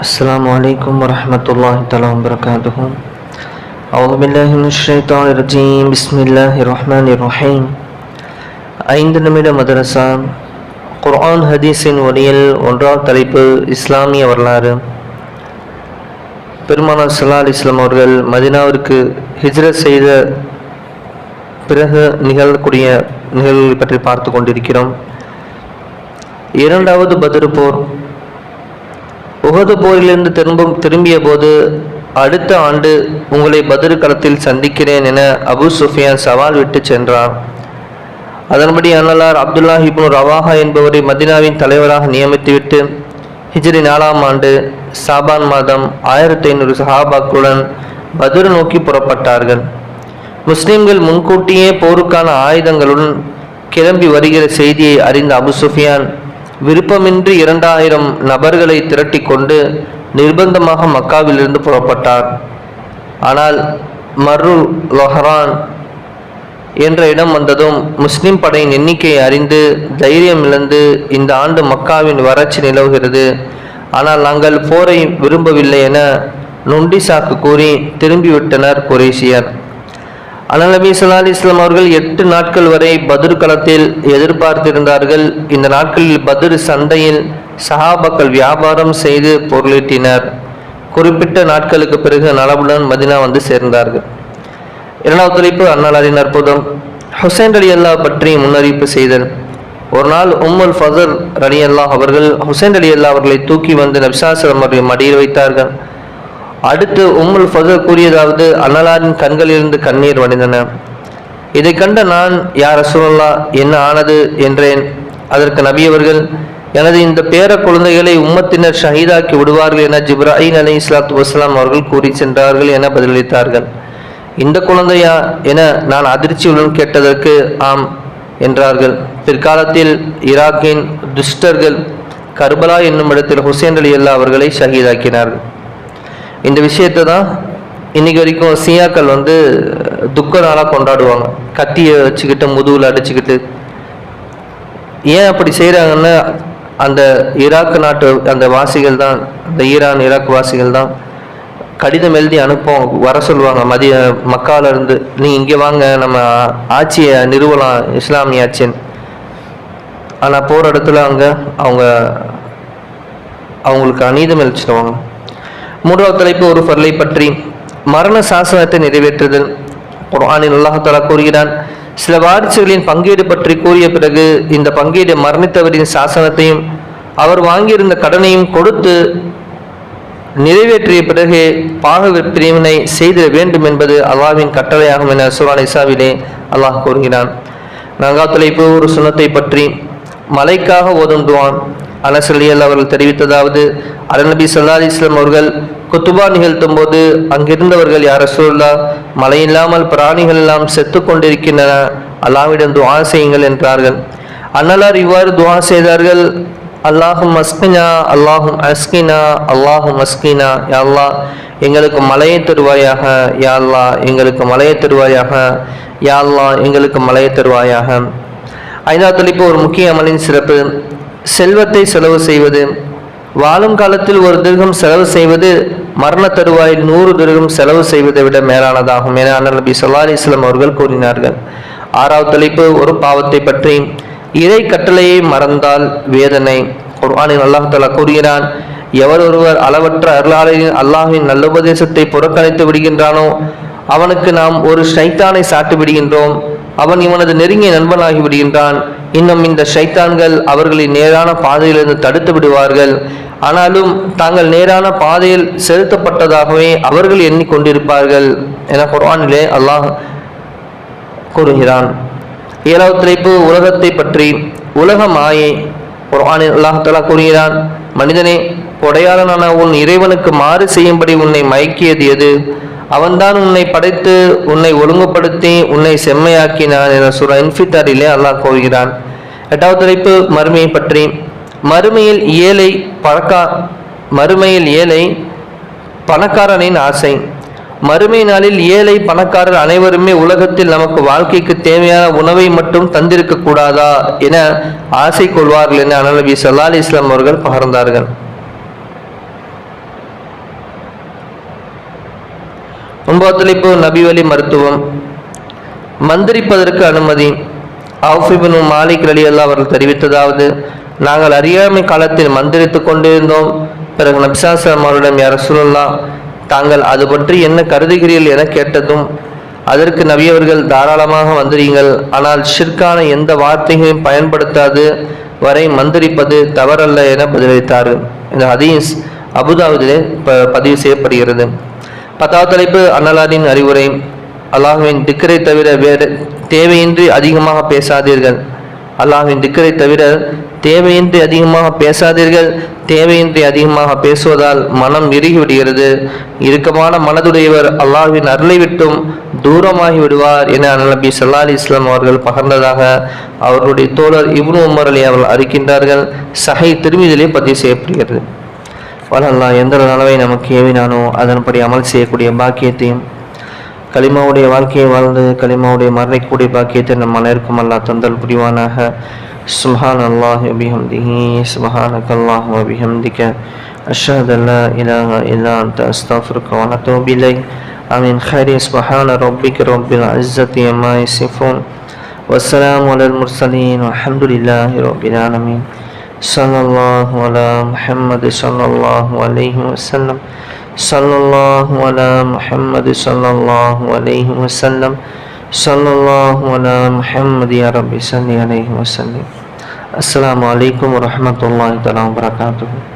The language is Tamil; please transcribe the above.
السلام عليكم ورحمة الله تعالى وبركاته أعوذ بالله من الشيطان الرجيم بسم الله الرحمن الرحيم ஐந்து நிமிட மதரசா குர்ஆன் ஹதீஸின் ஒளியில் ஒன்றாம் தலைப்பு இஸ்லாமிய வரலாறு பெருமானார் சல்லா அலி இஸ்லாம் அவர்கள் மதினாவிற்கு ஹிஜ்ரத் செய்த பிறகு நிகழக்கூடிய நிகழ்வுகளை பற்றி பார்த்து கொண்டிருக்கிறோம் இரண்டாவது பத்ர் போர் உகது போரிலிருந்து திரும்பும் திரும்பிய போது அடுத்த ஆண்டு உங்களை பத்ர் களத்தில் சந்திக்கிறேன் என அபு சுஃபியான் சவால் விட்டு சென்றார் அதன்படி அன்னலார் அப்துல்லா ஹிப்னு ரவாஹா என்பவரை மதினாவின் தலைவராக நியமித்துவிட்டு ஹிஜ்ரி நாலாம் ஆண்டு சாபான் மாதம் ஆயிரத்தி ஐநூறு சஹாபாக்களுடன் பதுரு நோக்கி புறப்பட்டார்கள். முஸ்லிம்கள் முன்கூட்டியே போருக்கான ஆயுதங்களுடன் கிளம்பி வருகிற செய்தியை அறிந்த அபு சுஃபியான் விருப்பமின்றி இரண்டாயிரம் நபர்களை திரட்டி கொண்டு நிர்பந்தமாக மக்காவிலிருந்து புறப்பட்டார். ஆனால் மர்ரு லொஹரான் என்ற இடம் வந்ததும் முஸ்லிம் படையின் எண்ணிக்கையை அறிந்து தைரியம் இழந்து இந்த ஆண்டு மக்காவின் வறட்சி நிலவுகிறது. ஆனால் நாங்கள் போரை விரும்பவில்லை என நொண்டி சாக்கு கூறி திரும்பிவிட்டனர் குரேஷியர். அனல் நபி ஸல்லல்லாஹு அலைஹி அவர்கள் எட்டு நாட்கள் வரை பதிர் களத்தில் எதிர்பார்த்திருந்தார்கள். இந்த நாட்களில் பதுர் சந்தையில் சஹாபாக்கள் வியாபாரம் செய்து பொருளீட்டினர். குறிப்பிட்ட நாட்களுக்கு பிறகு நலவுடன் மதினா வந்து சேர்ந்தார்கள். இரண்டாவது தலைப்பு அண்ணலாரின் அற்புதம். ஹுசைன் அலி அல்லாஹ் பற்றி முன்னறிவிப்பு செய்தல். ஒரு நாள் உம்முல் ஃபதர் அலி அல்லாஹ் அவர்கள் ஹுசைன் அலி அல்லா அவர்களை தூக்கி வந்து நபிசாசலம் அவர்கள் மடியில் வைத்தார்கள். அடுத்து உம்முல் ஃபதர் கூறியதாவது அன்னலாரின் கண்களிலிருந்து கண்ணீர் வடிந்தன. இதை கண்ட நான் யார் ரசூலுல்லா என்ன ஆனது? என்றேன். அதற்கு நபியவர்கள் எனது இந்த பேர குழந்தைகளை உம்மத்தினர் ஷஹீதாக்கி விடுவார்கள் என ஜிப்ராஹிம் அலி இஸ்லாத்து வஸ்லாம் அவர்கள் கூறி சென்றார்கள் என பதிலளித்தார்கள். இந்த குழந்தையா? என நான் அதிர்ச்சியுடன் கேட்டதற்கு ஆம் என்றார்கள். பிற்காலத்தில் ஈராக்கின் துஷ்டர்கள் கர்பலா என்னும் இடத்தில் ஹுசேன் அலி அல்லா அவர்களை ஷஹீதாக்கினார்கள். இந்த விஷயத்தை தான் இன்னைக்கு வரைக்கும் சியாக்கள் வந்து துக்க நாளாக கொண்டாடுவாங்க. கத்தியை வச்சுக்கிட்டு முதுகில் அடிச்சுக்கிட்டு. ஏன் அப்படி செய்கிறாங்கன்னா அந்த ஈராக் நாட்டு அந்த வாசிகள் தான் அந்த ஈரான் ஈராக் வாசிகள் தான் கடிதம் எழுதி அனுப்போம் வர சொல்லுவாங்க. மதிய மக்கால இருந்து நீ இங்கே வாங்க நம்ம ஆட்சியை நிறுவலாம் இஸ்லாமிய ஆட்சின்னு. ஆனால் போகிற இடத்துல அங்கே அவங்க அவங்களுக்கு அநீதம் எழுச்சிடுவாங்க மூன்றாவது தலைப்பு ஒரு பொருளை பற்றி. மரண சாசனத்தை நிறைவேற்றுதல். குர்ஆனில் அல்லாஹாலா கூறுகிறான் சில வாரிசுகளின் பங்கீடு பற்றி கூறிய பிறகு இந்த பங்கீடு மரணித்தவரின் சாசனத்தையும் அவர் வாங்கியிருந்த கடனையும் கொடுத்து நிறைவேற்றிய பிறகு பாக பிரிவினை செய்திட வேண்டும் என்பது அல்லாவின் கட்டளையாகும் என சுரான் இசாவிலே அல்லாஹ் கூறுகிறான். நங்கா தலைப்பு ஒரு சுனத்தை பற்றி. மலைக்காக ஓதும் துவான் அனசலியல் அவர்கள் தெரிவித்ததாவது அலநபி சல்லா இஸ்லாம் அவர்கள் குத்துபா நிகழ்த்தும் போது அங்கிருந்தவர்கள் யார் ரசூல்லா மழை இல்லாமல் பிராணிகள் எல்லாம் செத்து கொண்டிருக்கின்றன. அல்லாவிடம் துவா செய்யுங்கள் என்றார்கள். அன்னலார் இவ்வாறு துவா செய்தார்கள். அல்லாஹும் அஸ்கினா அல்லாஹும் அஸ்கினா அல்லாஹும் அஸ்கினா யா அல்லாஹ் எங்களுக்கு மலையை தருவாயாக யாழ்லா எங்களுக்கு மலையை தருவாயாக யாழ்லா எங்களுக்கு மலையை தருவாயாக. ஐந்தாவது தலைப்பு ஒரு முக்கிய அமலின் சிறப்பு. செல்வத்தை செலவு செய்வது. வாழும் காலத்தில் ஒரு திருகம் செலவு செய்வது மரண தருவாயில் நூறு திருகம் செலவு செய்வதை விட மேலானதாகும் என அண்ணல் நபி சொல்லா அலிஸ்லாம் அவர்கள் கூறினார்கள். ஆறாவது தலைப்பு ஒரு பாவத்தை பற்றி. இறை கட்டளையை மறந்தால் வேதனை. குர்ஆனின் அல்லாஹ் தலா கூறுகிறான் எவர் ஒருவர் அளவற்ற அருளாளரின் அல்லாஹின் நல்லுபதேசத்தை புறக்கணித்து விடுகின்றானோ அவனுக்கு நாம் ஒரு ஷைத்தானை சாட்டு விடுகின்றோம். அவன் இவனது நெருங்கிய நண்பனாகி விடுகின்றான். இன்னும் இந்த ஷைத்தான்கள் அவர்களின் நேரான பாதையிலிருந்து தடுத்து விடுவார்கள். ஆனாலும் தாங்கள் நேரான பாதையில் செலுத்தப்பட்டதாகவே அவர்கள் எண்ணிக்கொண்டிருப்பார்கள் என குர்ஆனிலே அல்லாஹ் கூறுகிறான். ஏழாவது தலைப்பு உலகத்தை பற்றி. உலக மாயை குர்ஆனில் அல்லாஹ் தலா கூறுகிறான். மனிதனே கொடையாளனான உன் இறைவனுக்கு மாறு செய்யும்படி உன்னை மயக்கியது எது? அவன்தான் உன்னை படைத்து உன்னை ஒழுங்குபடுத்தி உன்னை செம்மையாக்கினான் என சுர இன்ஃபித்தாரிலே அல்லாஹ் கூறுகிறான். எட்டாவது தலைப்பு மறுமையை பற்றி. மறுமையில் ஏழை பழக்கா மறுமையில் ஏழை பணக்காரனின் ஆசை. மறுமை நாளில் ஏழை பணக்காரர் அனைவருமே உலகத்தில் நமக்கு வாழ்க்கைக்கு தேவையான உணவை மட்டும் தந்திருக்க கூடாதா என ஆசை கொள்வார்கள் என அனநபி சல்லா அலி இஸ்லாம் அவர்கள் பகர்ந்தார்கள். ஒன்பது தலைப்பு நபிவழி மருத்துவம். மந்திரிப்பதற்கு அனுமதி. அவுஃபிபின் மாலிக் அலி அல்லா அவர்கள் தெரிவித்ததாவது நாங்கள் அறியாமை காலத்தில் மந்திரித்துக் கொண்டிருந்தோம். பிறகு நபிசாசம் அவரிடம் யார் சொல்லலாம் தாங்கள் அது பற்றி என்ன கருதுகிறீர்கள் என கேட்டதும் அதற்கு நபியவர்கள் தாராளமாக மந்திரிங்கள் ஆனால் ஷிர்கான எந்த வார்த்தைகளையும் பயன்படுத்தாது. வரை மந்திரிப்பது தவறல்ல என பதிலளித்தார்கள். இந்த ஹதீஸ் அபுதாவுதிலே ப- பதிவு செய்யப்படுகிறது. பத்தாவது தலைப்பு அன்னலாரின் அறிவுரை. அல்லாஹுவின் திக்கரை தவிர வேறு தேவையின்றி அதிகமாக பேசாதீர்கள். அல்லாஹ்வின் திக்கரை தவிர தேவையின்றி அதிகமாக பேசாதீர்கள். தேவையின்றி அதிகமாக பேசுவதால் மனம் இறுகி விடுகிறது இறுக்கமான மனதுடையவர் அல்லாஹின் அருளை விட்டும் தூரமாகி விடுவார் என நபி சல்லா அலி இஸ்லாம் அவர்கள் பகர்ந்ததாக அவர்களுடைய தோழர் இப்னு உமர் அலி அவர்கள் அறிக்கின்றார்கள். சஹை திருமிதிலே பதிவு செய்யப்படுகிறது. வலல்லா எந்த நலவை நமக்கு ஏவினானோ அதன்படி அமல் செய்யக்கூடிய பாக்கியத்தையும் கலிமாவுடைய வாழ்க்கையை வாழ்ந்து கலிமாவுடைய மரணிக்கூடிய பாக்கியத்தை நம் அனைவருக்கும் அல்லா தந்தல் புரிவானாக சுப்ஹான் அல்லாஹ் பிஹம்திஹி சுப்ஹானக அல்லாஹ் பிஹம்திக அஷ்ஹது அல்லா இலாஹ இல்லா அன்த அஸ்தக்ஃபிருக வ அத்தூபு இலைக் ஆமீன் خير سبحان ربك رب العزة عما يصفون والسلام على المرسلين والحمد لله رب العالمين صلى الله على محمد صلى الله عليه وسلم. صلى الله على محمد صلى الله عليه وسلم. صلى الله على محمد يا رب صل عليه وسلم. السلام عليكم ورحمة الله تعالى وبركاته.